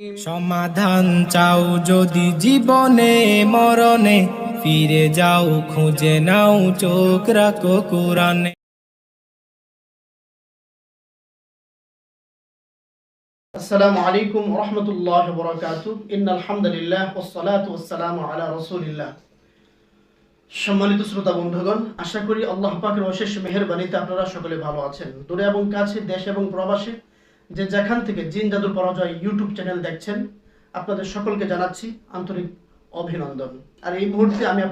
সমাধান চাও যদি জীবনে, মরণে, ফিরে যাও, খুঁজে নাও, চোখ রাখো কোরআনে। আসসালামু আলাইকুম রহমতুল্লাহ সম্মানিত শ্রোতা বন্ধুগণ, আশা করি আল্লাহ পাকের অশেষ মেহেরবানীতে আপনারা সকলে ভালো আছেন। দূরে এবং কাছে, দেশ এবং প্রবাসে যে যেখান থেকে জিন জাদুর পরাজয় ইউটিউব চ্যানেল দেখছেন, আপনাদের সকলকে জানাচ্ছি আন্তরিক অভিনন্দন। আর এই মুহূর্তে আমি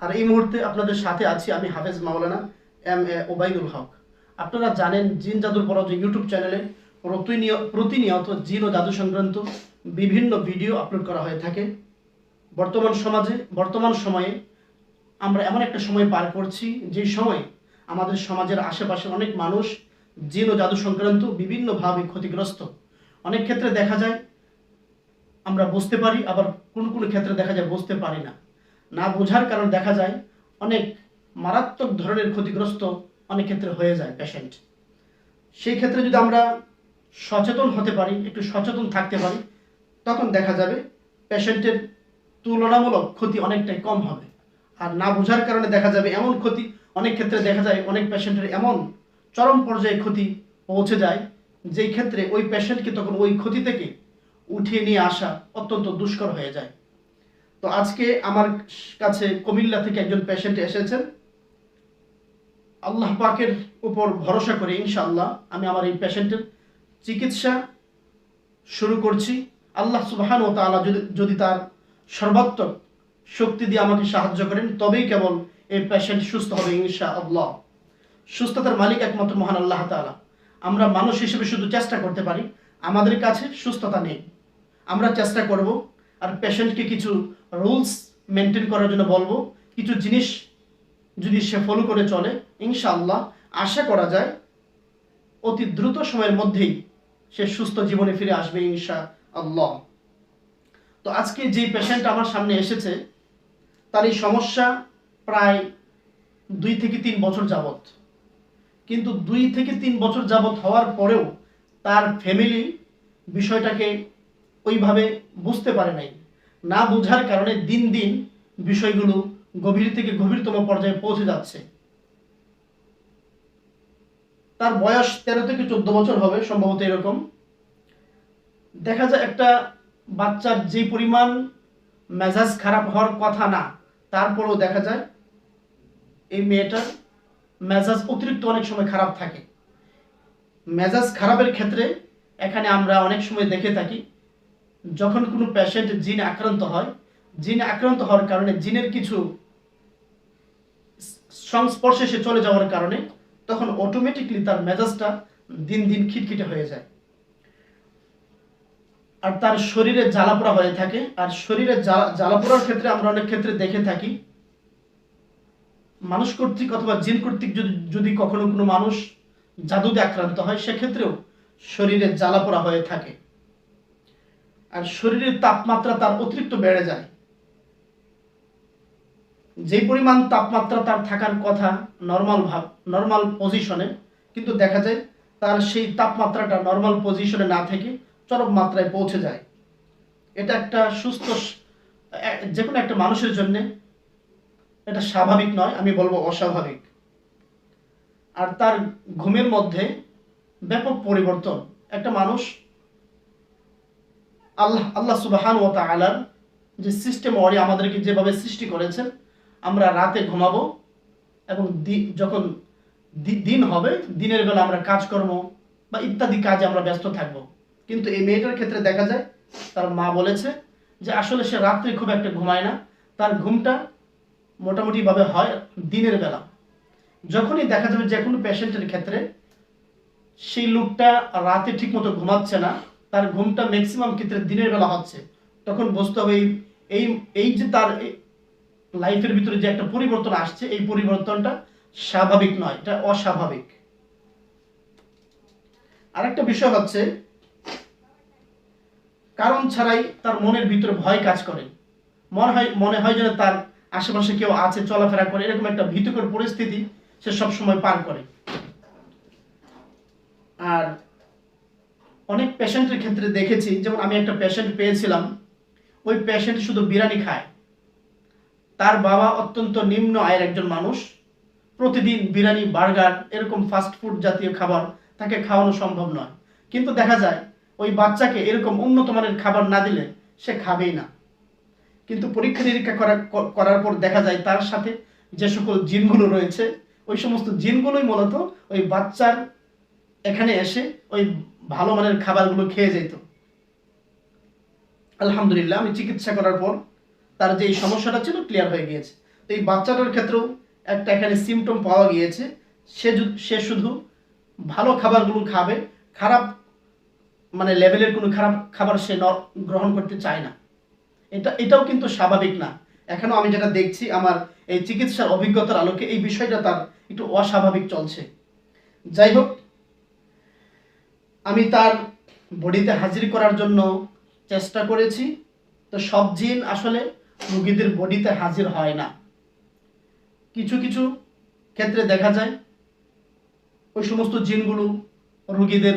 আর এই মুহূর্তে আপনাদের সাথে আছি আমি হাফেজ মাওলানা এম এ ওবাইদুল হক। আপনারা জানেন জিন জাদুর পরাজয় ইউটিউব চ্যানেলে প্রতিনিয়- প্রতিনিয়ত জিন ও জাদু সংক্রান্ত বিভিন্ন ভিডিও আপলোড করা হয়ে থাকে। বর্তমান সমাজে, বর্তমান সময়ে আমরা এমন একটা সময় পার করছি যে সময় আমাদের সমাজের আশেপাশে অনেক মানুষ জিন ও জাদু সংক্রান্ত বিভিন্নভাবে ক্ষতিগ্রস্ত। অনেক ক্ষেত্রে দেখা যায়, আমরা বুঝতে পারি, আবার কোন কোন ক্ষেত্রে দেখা যায় বুঝতে পারি না। না বোঝার কারণে দেখা যায়, অনেক মারাত্মক ধরনের ক্ষতিগ্রস্ত অনেক ক্ষেত্রে হয়ে যায় পেশেন্ট সেই ক্ষেত্রে যদি আমরা সচেতন হতে পারি, একটু সচেতন থাকতে পারি, তখন দেখা যাবে পেশেন্টের তুলনামূলক ক্ষতি অনেকটাই কম হবে। আর না বোঝার কারণে দেখা যাবে এমন ক্ষতি, অনেক ক্ষেত্রে দেখা যায় অনেক পেশেন্টের এমন চরম পর্যায়ে ক্ষতি পৌঁছে যায়, যেই ক্ষেত্রে ওই পেশেন্টকে তখন ওই ক্ষতি থেকে উঠিয়ে নিয়ে আসা অত্যন্ত দুষ্কর হয়ে যায়। তো আজকে আমার কাছে কুমিল্লা থেকে একজন পেশেন্ট এসেছেন। আল্লাহ পাকের উপর ভরসা করে ইনশাআল্লাহ আমি আমার এই পেশেন্টের চিকিৎসা শুরু করছি। আল্লাহ সুবাহান ও তাআলা যদি যদি তার সর্বাত্মক শক্তি দিয়ে আমাকে সাহায্য করেন, তবেই কেবল এই পেশেন্ট সুস্থ হবে ইনশা আল্লাহ সুস্থতার মালিক একমাত্র মহান আল্লাহ তাআলা। আমরা মানুষ হিসেবে শুধু চেষ্টা করতে পারি, আমাদের কাছে সুস্থতা নেই। আমরা চেষ্টা করব, আর পেশেন্টকে কিছু রুলস মেনটেন করার জন্য বলব, কিছু জিনিস যদি সে ফলো করে চলে, ইনশাআল্লাহ আশা করা যায় অতি দ্রুত সময়ের মধ্যেই সে সুস্থ জীবনে ফিরে আসবে ইনশা আল্লাহ তো আজকে যে পেশেন্ট আমার সামনে এসেছে, তার এই সমস্যা প্রায় দুই থেকে তিন বছর যাবত কিন্তু দুই থেকে তিন বছর যাবত হওয়ার পরেও তার ফ্যামিলি বিষয়টাকে ওইভাবে বুঝতে পারে নাই। না বোঝার কারণে দিন দিন বিষয়গুলো গভীর থেকে গভীরতম পর্যায়ে পৌঁছে যাচ্ছে। তার বয়স তেরো থেকে চোদ্দ বছর হবে, সম্ভবত এরকম। দেখা যায় একটা বাচ্চার যে পরিমাণ মেজাজ খারাপ হওয়ার কথা না, তারপরেও দেখা যায় এই মেয়েটার মেজাজ অতিরিক্ত অনেক সময় খারাপ থাকে। মেজাজ খারাপের ক্ষেত্রে এখানে আমরা অনেক সময় দেখে থাকি, যখন কোনো পেশেন্ট জিন আক্রান্ত হয়, জিন আক্রান্ত হওয়ার কারণে জিনের কিছু সংস্পর্শে সে চলে যাওয়ার কারণে তখন অটোমেটিকলি তার মেজাজটা দিন দিন খিটখিটে হয়ে যায়। আর তার শরীরে জ্বালাপোড়া হয়ে থাকে, আর শরীরে জ্বালা- জ্বালাপোড়ার ক্ষেত্রে আমরা অনেক ক্ষেত্রে দেখে থাকি মানুষ কর্তৃক অথবা জিন কর্তৃক যদি যদি কখনো কোনো মানুষ জাদুতে আক্রান্ত হয়, সেক্ষেত্রেও শরীরে জ্বালাপোড়া হয়ে থাকে। আর শরীরের তাপমাত্রা তার অতিরিক্ত বেড়ে যায়। যে পরিমাণ তাপমাত্রা তার থাকার কথা নর্মাল ভাব নর্মাল পজিশনে কিন্তু দেখা যায় তার সেই তাপমাত্রাটা নর্মাল পজিশনে না থেকে চরম মাত্রায় পৌঁছে যায়। এটা একটা সুস্থ যে কোনো একটা মানুষের জন্য এটা স্বাভাবিক নয়, আমি বলব অস্বাভাবিক। আর তার ঘুমের মধ্যে ব্যাপক পরিবর্তন। একটা মানুষ আল্লাহ আল্লাহ সুবাহান ও তালার যে সিস্টেম ওয়ারি আমাদেরকে যেভাবে সৃষ্টি করেছেন, আমরা রাতে ঘুমাবো এবং যখন দিন হবে, দিনের বেলা আমরা কাজকর্ম বা ইত্যাদি কাজে আমরা ব্যস্ত থাকব। কিন্তু এই মেয়েটার ক্ষেত্রে দেখা যায়, তার মা বলেছে যে আসলে সে রাত্রে খুব একটা ঘুমায় না। তার ঘুমটা মোটামুটিভাবে হয় দিনের বেলা। যখনই দেখা যাবে যে কোনো পেশেন্টের ক্ষেত্রে, সেই লোকটা রাতে ঠিকমতো ঘুমাচ্ছে না, তার ঘুমটা ম্যাক্সিমাম ক্ষেত্রে দিনের বেলা হচ্ছে। তখন বুঝতে হবে এই- এই যে তার লাইফের ভিতরে যে একটা পরিবর্তন আসছে, এই পরিবর্তনটা স্বাভাবিক নয়, এটা অস্বাভাবিক। আরেকটা বিষয় হচ্ছে, কারণ ছাড়াই তার মনের ভিতরে ভয় কাজ করে। মনে হয় মনে হয় যেন তার আশেপাশে কেউ আছে, চলাফেরা করে, এরকম একটা ভীতিকর পরিস্থিতি সে সব সময় পার করে। আর অনেক পেশেন্টের ক্ষেত্রে দেখেছি, যেমন আমি একটা পেশেন্ট পেয়েছিলাম, ওই পেশেন্ট শুধু বিরিয়ানি খায়। তার বাবা অত্যন্ত নিম্ন আয়ের একজন মানুষ, প্রতিদিন বিরিয়ানি, বার্গার, এরকম ফাস্ট ফুড জাতীয় খাবার তাকে খাওয়ানো সম্ভব নয়। কিন্তু দেখা যায়, ওই বাচ্চাকে এরকম উন্নত মানের খাবার না দিলে সে খাবেই না। কিন্তু পরীক্ষা নিরীক্ষা করা করার পর দেখা যায় তার সাথে যে সকল জিনগুলো রয়েছে, ওই সমস্ত জিনগুলোই মূলত ওই বাচ্চার এখানে এসে ওই ভালো মানের খাবারগুলো খেয়ে যেত। আলহামদুলিল্লাহ, আমি চিকিৎসা করার পর তার যে এই সমস্যাটা ছিল ক্লিয়ার হয়ে গিয়েছে। তো এই বাচ্চাটার ক্ষেত্রেও একটা এখানে সিমটম পাওয়া গিয়েছে। সে সে শুধু ভালো খাবারগুলো খাবে, খারাপ মানে লেভেলের কোনো খারাপ খাবার সে গ্রহণ করতে চায় না। এটা, এটাও কিন্তু স্বাভাবিক না। এখনও আমি যেটা দেখছি আমার এই চিকিৎসার অভিজ্ঞতার আলোকে এই বিষয়টা তার একটু অস্বাভাবিক চলছে। যাই হোক, আমি তার বডিতে হাজির করার জন্য চেষ্টা করেছি। তো সব জিন আসলে রুগীদের বডিতে হাজির হয় না। কিছু কিছু ক্ষেত্রে দেখা যায়, ওই সমস্ত জিনগুলো রুগীদের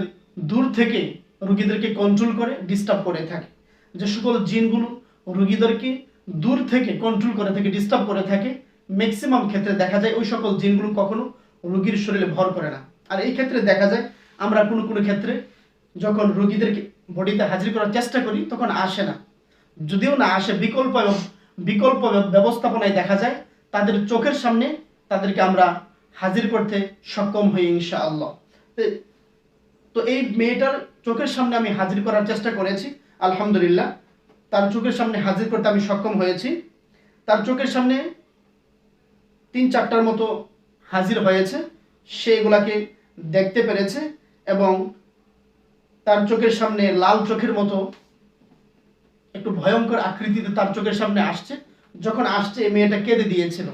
দূর থেকে রুগীদেরকে কন্ট্রোল করে ডিস্টার্ব করে থাকে। যে সকল জিনগুলো রুগীদেরকে দূর থেকে কন্ট্রোল করে থাকে ডিস্টার্ব করে থাকে? ম্যাক্সিমাম ক্ষেত্রে দেখা যায় ওই সকল জিনগুলো কখনো রুগীর শরীরে ভর করে না। আর এই ক্ষেত্রে দেখা যায় আমরা কোনো কোনো ক্ষেত্রে যখন রুগীদেরকে বডিতে হাজির করার চেষ্টা করি, তখন আসে না। যদিও না আসে, বিকল্প বিকল্প ব্যবস্থাপনায় দেখা যায়, তাদের চোখের সামনে তাদেরকে আমরা হাজির করতে সক্ষম হই ইনশাআল্লাহ। তো- তো এই মেয়েটার চোখের সামনে আমি হাজির করার চেষ্টা করেছি, আলহামদুলিল্লাহ। তার চোখের সামনে হাজির করতে আমি সক্ষম হয়েছি। তার চোখের সামনে তিন চারটার মতো হাজির হয়েছে। সে এগুলাকে দেখতে পেরেছে এবং তার চোখের সামনে লাল চোখের মতো একটু ভয়ঙ্কর আকৃতিতে তার চোখের সামনে আসছে। যখন আসছে মেয়েটা কেঁদে দিয়েছিল।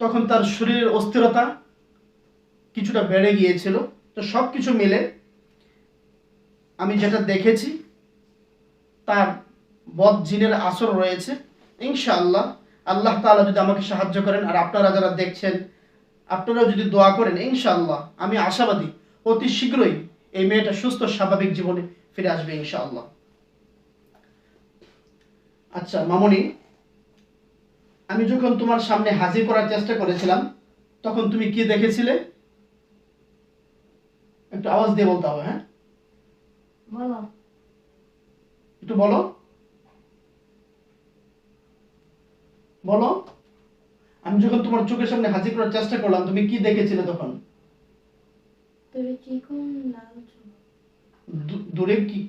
তখন তার শরীরের অস্থিরতা কিছুটা বেড়ে গিয়েছিল। তো সব কিছু মিলে আমি যেটা দেখেছি তার বদ জিনের আসর রয়েছে। ইনশাআল্লাহ আল্লাহ তাআলা যদি আমাকে সাহায্য করেন, আর আপনারা যারা দেখছেন, আপনারাও যদি দোয়া করেন, ইনশাআল্লাহ আমি আশাবাদী অতি শীঘ্রই এই মেয়েটা সুস্থ, স্বাভাবিক জীবনে ফিরে আসবে ইনশাআল্লাহ। আচ্ছা মামনি, আমি যখন তোমার সামনে হাজির করার চেষ্টা করেছিলাম, তখন তুমি কি দেখেছিলে? একটু আওয়াজ দিয়ে বলতে হবে হ্যাঁ? বলো। একটু বলো। বলো। আমি যখন তোমার চোখের সামনে হাজির করার চেষ্টা করলাম তুমি কি দেখেছিলে তখন? দূরে কি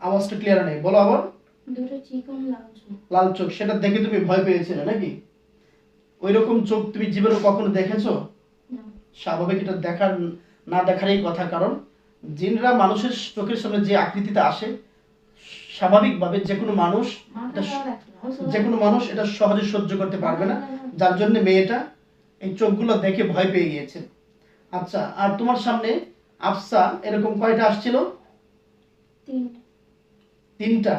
আওয়াজটা ক্লিয়ার নেই। বলো আবার। লাল চোখ সেটা দেখে তুমি ভয় পেয়েছিলে নাকি? ওই রকম চোখ তুমি জীবনে কখনো দেখেছ? স্বাভাবিক এটা দেখার না দেখারই কথা কারণ জিনরা মানুষের চোখের সামনে যে আকৃতিতে আসে স্বাভাবিকভাবে যে কোনো মানুষ। যে কোনো মানুষ এটা সহজে সহ্য করতে পারবে না। যার জন্য মেয়েটা এই চোখগুলো দেখে ভয় পেয়ে গিয়েছে। আচ্ছা আর তোমার সামনে আফসা এরকম কয়টা আসছিল? তিনটা।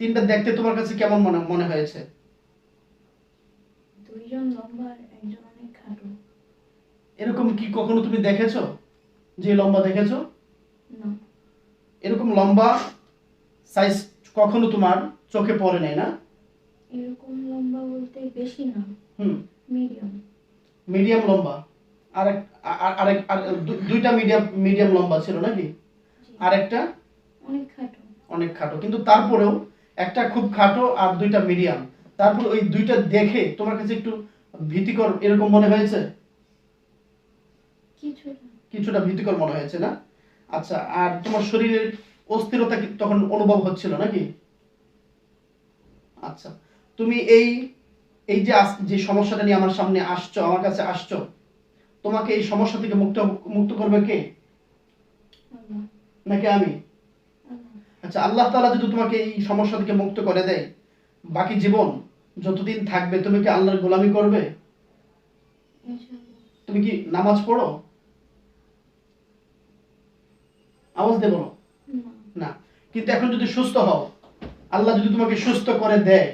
তিনটা? দেখতে তোমার কাছে কেমন মনে মনে হয়েছে? এরকম কি কখনো তুমি দেখেছ? যে লম্বা দেখেছ? এরকম লম্বা সাইজ কখনো তোমার চোখে পড়ে নাই না? এরকম লম্বা বলতে বেশি না। হুম। মিডিয়াম। মিডিয়াম লম্বা। আর আর- আর দুইটা মিডিয়াম মিডিয়াম লম্বা ছিল নাকি? আর একটা অনেক খাটো। অনেক খাটো। কিন্তু তারপরেও একটা খুব খাটো আর দুইটা মিডিয়াম। তারপর ওই দুইটা দেখে তোমার কাছে একটু ভীতিকর এরকম মনে হয়েছে? কিছুটা। কিছুটা ভীতিকর মনে হয়েছে না? আচ্ছা আর তোমার শরীরের অস্থিরতা কি তখন অনুভব হচ্ছিল নাকি? আচ্ছা তুমি এই এই যে যে সমস্যাটা নিয়ে আমার সামনে আসছো আমার কাছে আসছো তোমাকে এই সমস্যা থেকে মুক্ত মুক্ত করবে কে? নাকি আমি? আচ্ছা আল্লাহ তাআলা যদি তোমাকে এই সমস্যা থেকে মুক্ত করে দেয় বাকি জীবন যতদিন থাকবে তুমি কি আল্লাহর গোলামি করবে? তুমি কি নামাজ পড়ো? আওয়াজ দিয়ে বলো। না। কিন্তু এখন যদি সুস্থ হও, আল্লাহ যদি তোমাকে সুস্থ করে দেয়,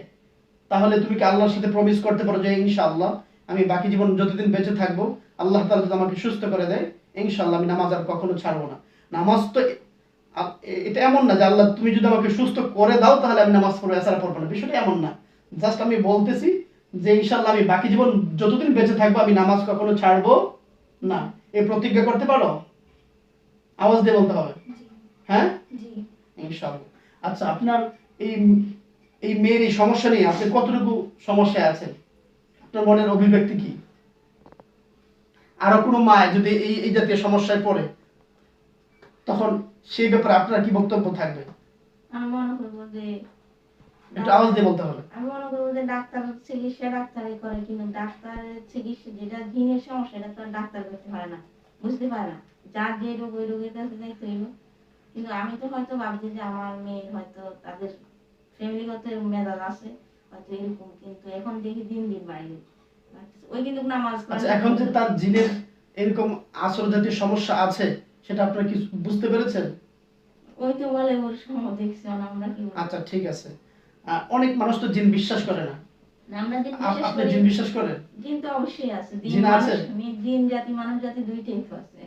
তাহলে তুমি কি আল্লাহর সাথে প্রমিস করতে পারো যে ইনশাআল্লাহ আমি বাকি জীবন যতদিন বেঁচে থাকব, আল্লাহ তাআলা যদি আমাকে সুস্থ করে দেয়, ইনশাআল্লাহ আমি নামাজ আর কখনো ছাড়বো না। নামাজ তো এটা এমন না যে আল্লাহ তুমি যদি আমাকে সুস্থ করে দাও, তাহলে আমি নামাজ পড়ব, এছাড়া পড়ব না। বিষয়টা এমন না। জাস্ট আমি বলতেছি যে ইনশাল্লাহ আমি বাকি জীবন যতদিন বেঁচে থাকব, আমি নামাজ কখনো ছাড়বো না। এ প্রতিজ্ঞা করতে পারো? আওয়াজ দিয়ে বলতে হবে। হ্যাঁ? জি। ইনশাআল্লাহ আচ্ছা আপনার এই এই মেয়ের এই সমস্যা নিয়ে আপনি কতটুকু সমস্যায় আছেন? আপনার মনের অভিব্যক্তি কি? আরও কোনো মায় যদি এই এই জাতীয় সমস্যায় পড়ে তখন সেই ব্যাপারে আপনার কি বক্তব্য থাকবে? আমি মনে করব যে একটু আওয়াজ দিয়ে বলতে হবে। আমি মনে করব যে ডাক্তার চিকিৎসা ডাক্তারই করে কিন্তু ডাক্তারের চিকিৎসা যেটা জিনের সমস্যা এটা তো ডাক্তার করতে পারে না। বুঝতে পারে না। যার যে রোগ ওই রোগের কাছে যাইতে হইব। কিন্তু আমি তো হয়তো ভাবছি যে আমার মেয়ের হয়তো তাদের ফ্যামিলিগত মেজাজ আছে হয়তো এরকম কিন্তু এখন দেখি দিন দিন বাড়ি ওই কিন্তু নামাজ আচ্ছা এখন যে তার জিনের এরকম আসর জাতীয় সমস্যা আছে সেটা আপনারা কি বুঝতে পেরেছেন? ওই তো বলে ওর সময় দেখছি আমরা কি আচ্ছা ঠিক আছে। অনেক মানুষ তো জিন বিশ্বাস করে না। আপনি জিন বিশ্বাস করেন? জিন তো অবশ্যই আছে। জিন আছে? জিন জাতি মানুষ জাতি দুইটাই তো আছে।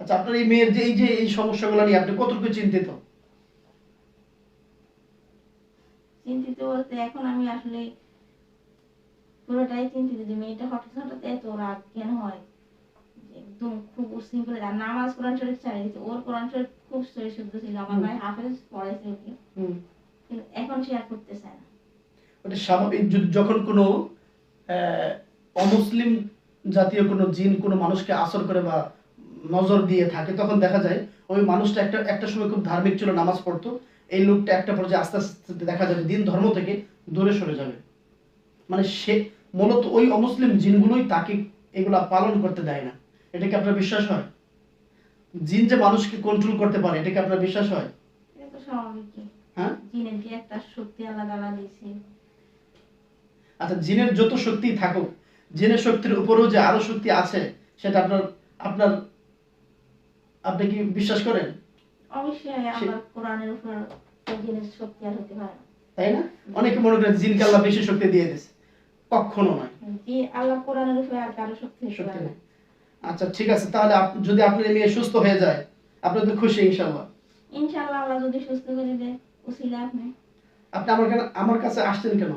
আচ্ছা আপনার এই মেয়ের যে এই যে এই সমস্যাগুলো নিয়ে আপনি কতটুকু চিন্তিত? চিন্তিত বলতে এখন আমি আসলে পুরোটাই চিন্তিত যে মেয়েটা হঠাৎ হঠাৎ এত রাগ কেন হয়? একদম খুব সিম্পল আর নামাজ কোরআন শরীফ ছাড়িয়ে দিচ্ছে ওর কোরআন শরীফ খুব শুদ্ধ ছিল। আমার ভাই হাফেজ পড়াইছে ওকে। কিন্তু এখন সে আর করতে চায় না। ওটা স্বাভাবিক। যখন কোনো অমুসলিম জাতীয় কোনো জিন কোনো মানুষকে আসর করে বা নজর দিয়ে থাকে তখন দেখা যায় ওই মানুষটা একটা একটা সময় খুব ধার্মিক ছিল নামাজ পড়তো। এই লোকটা একটা পর্যায়ে আস্তে আস্তে দেখা যাবে দিন ধর্ম থেকে দূরে সরে যাবে। মানে সে মূলত ওই অমুসলিম জিনগুলোই তাকে এগুলা পালন করতে দেয় না। এটা কি আপনার বিশ্বাস হয়? জিন যে মানুষকে কন্ট্রোল করতে পারে এটা কি আপনার বিশ্বাস হয়? হ্যাঁ? জিনের একটা শক্তি আলাদা আলাদা আচ্ছা জিনের যত শক্তি থাকুক জিনের শক্তির উপরেও যে আরও শক্তি আছে সেটা আপনার আপনার আপনি কি বিশ্বাস করেন? অবশ্যই আবার কোরআনের উপর জিনের শক্তি আর হতে পারে তাই না? অনেকে মনে করেন জিনকে আল্লাহ বেশি শক্তি দিয়ে দিছে কখনো নয়। জি আল্লাহ কোরআনের উপরে আর কারও শক্তি শক্তি নেই আচ্ছা ঠিক আছে তাহলে যদি আপনার মেয়ে সুস্থ হয়ে যায় আপনি তো খুশি ইনশাআল্লাহ। আল্লাহ যদি সুস্থ করে দেয় উসিলা আপনি? আপনি আমার কেন আমার কাছে আসছেন কেন?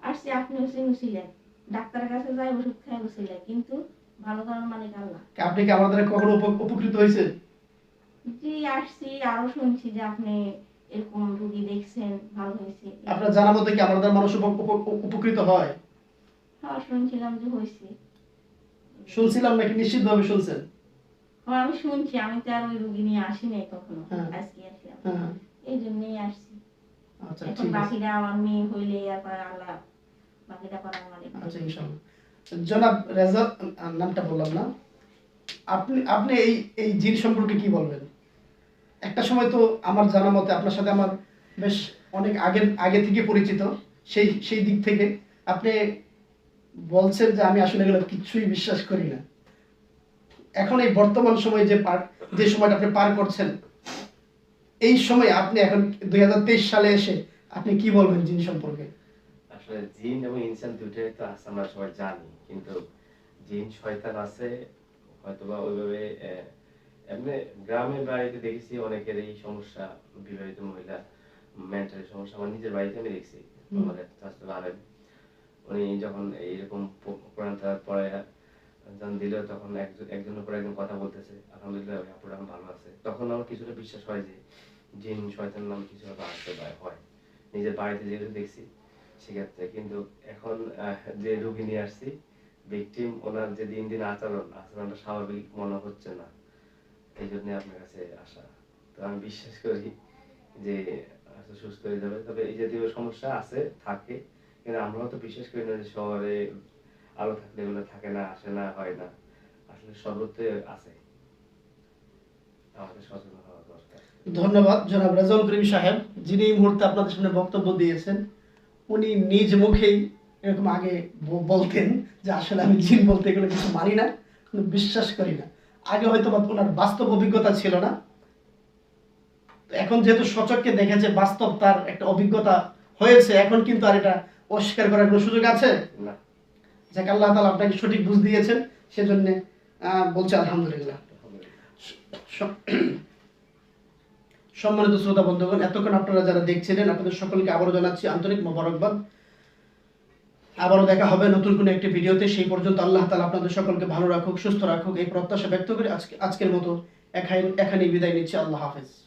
আসছে আপনি হচ্ছে উসিলা ডাক্তারের কাছে যাই ওষুধ খাই উসিলা কিন্তু ভালো করার মালিক আল্লাহ? আপনি কি আমার দ্বারা কখনো উপকৃত হয়েছে জি আসছি আরও শুনছি যে আপনি এরকম রুগী দেখছেন ভালো হয়েছে। আপনার জানা মতে কি আমার দ্বারা মানুষ উপ- উপ- উপকৃত হয়? হ্যাঁ শুনছিলাম যে হয়েছে। শুনছিলাম নাকি? নিশ্চিতভাবে শুনছেন? হ্যাঁ আমি শুনছি আমি তো আর ওই রুগী নিয়ে আসি নাই কখনো। হ্যাঁ। আজকে আসলাম। হ্যাঁ। এই জন্যই আসছি। আচ্ছা ঠিক আছে। বাকিটা আমার মেয়ে হইলে এরপর আল্লাহ বাকিটা করার মালিক। আচ্ছা ইনশাআল্লাহ। জনাব রেজা নামটা বললাম না। আপনি আপনি এই এই জিন সম্পর্কে কি বলবেন? একটা সময় তো আমার জানা মতে আপনার সাথে আমার বেশ অনেক আগের, আগে থেকে পরিচিত। সেই সেই দিক থেকে আপনি বলছেন যে আমি আসলে এগুলো কিছুই বিশ্বাস করি না। এখন এই বর্তমান সময়ে যে পার, যে সময়টা আপনি পার করছেন, এই সময় আপনি এখন দুই হাজার তেইশ সালে এসে আপনি কি বলবেন জিন সম্পর্কে? আসলে জিন এবং ইনসান দুটোই তো আছে আমরা সবাই জানি। কিন্তু জিন শয়তান আছে হয়তোবা ওইভাবে এমনি গ্রামে বাড়িতে দেখেছি অনেকের এই সমস্যা বিবাহিত মহিলা মেন্টালি সমস্যা আমার নিজের বাড়িতে আমি দেখছি। আমাদের স্বাস্থ্য আলেন উনি যখন এইরকম কোরআন তার পরে যখন দিল তখন একজন একজনের পর একজন কথা বলতেছে আলহামদুলিল্লাহ ওই আপুরা ভালো আছে। তখন আমার কিছুটা বিশ্বাস হয় যে জিন শয়তান নাম কিছু একটা আসতে হয়। নিজের বাড়িতে যেগুলো দেখছি সেক্ষেত্রে কিন্তু এখন যে রোগী নিয়ে আসছি ভিকটিম ওনার যে দিন দিন আচরণ, আচরণটা স্বাভাবিক, মনে হচ্ছে না। এই জন্য আপনার কাছে আসা। তো আমি বিশ্বাস করি যে আসলে সুস্থ হয়ে যাবে। তবে এই জাতীয় সমস্যা আছে, থাকে। কিন্তু আমরাও তো বিশ্বাস করি না যে শহরে আলো থাকলে এগুলো থাকে না, আসে না, হয় না। আসলে সর্বত্রই আছে। আমাদের সচেতন হওয়া দরকার। ধন্যবাদ, জনাব রেজাউল করিম সাহেব, যিনি এই মুহূর্তে আপনাদের সামনে বক্তব্য দিয়েছেন। উনি নিজ মুখেই এরকম আগে বলতেন যে আসলে আমি জিন বলতে এগুলো কিছু মানি না কিন্তু বিশ্বাস করি না। আগে হয়তো বা ওনার বাস্তব অভিজ্ঞতা ছিল না। এখন যেহেতু সচককে দেখেছে বাস্তব তার একটা অভিজ্ঞতা হয়েছে এখন কিন্তু আর এটা অস্বীকার করার কোনো সুযোগ আছে? না। যাকে আল্লাহ তালা আপনাকে সঠিক বুঝ দিয়েছেন সেজন্য বলছে আলহামদুলিল্লাহ। সম্মানিত শ্রোতা বন্ধুগণ, এতক্ষণ আপনারা যারা দেখছিলেন, আপনাদের সকলকে আবারও জানাচ্ছি আন্তরিক মোবারকবাদ। আবারও দেখা হবে নতুন কোনো একটি ভিডিওতে। সেই পর্যন্ত আল্লাহ তালা আপনাদের সকলকে ভালো রাখুক, সুস্থ রাখুক। এই প্রত্যাশা ব্যক্ত করে আজকে আজকের মতো এখানে এখানেই বিদায় নিচ্ছি। আল্লাহ হাফেজ।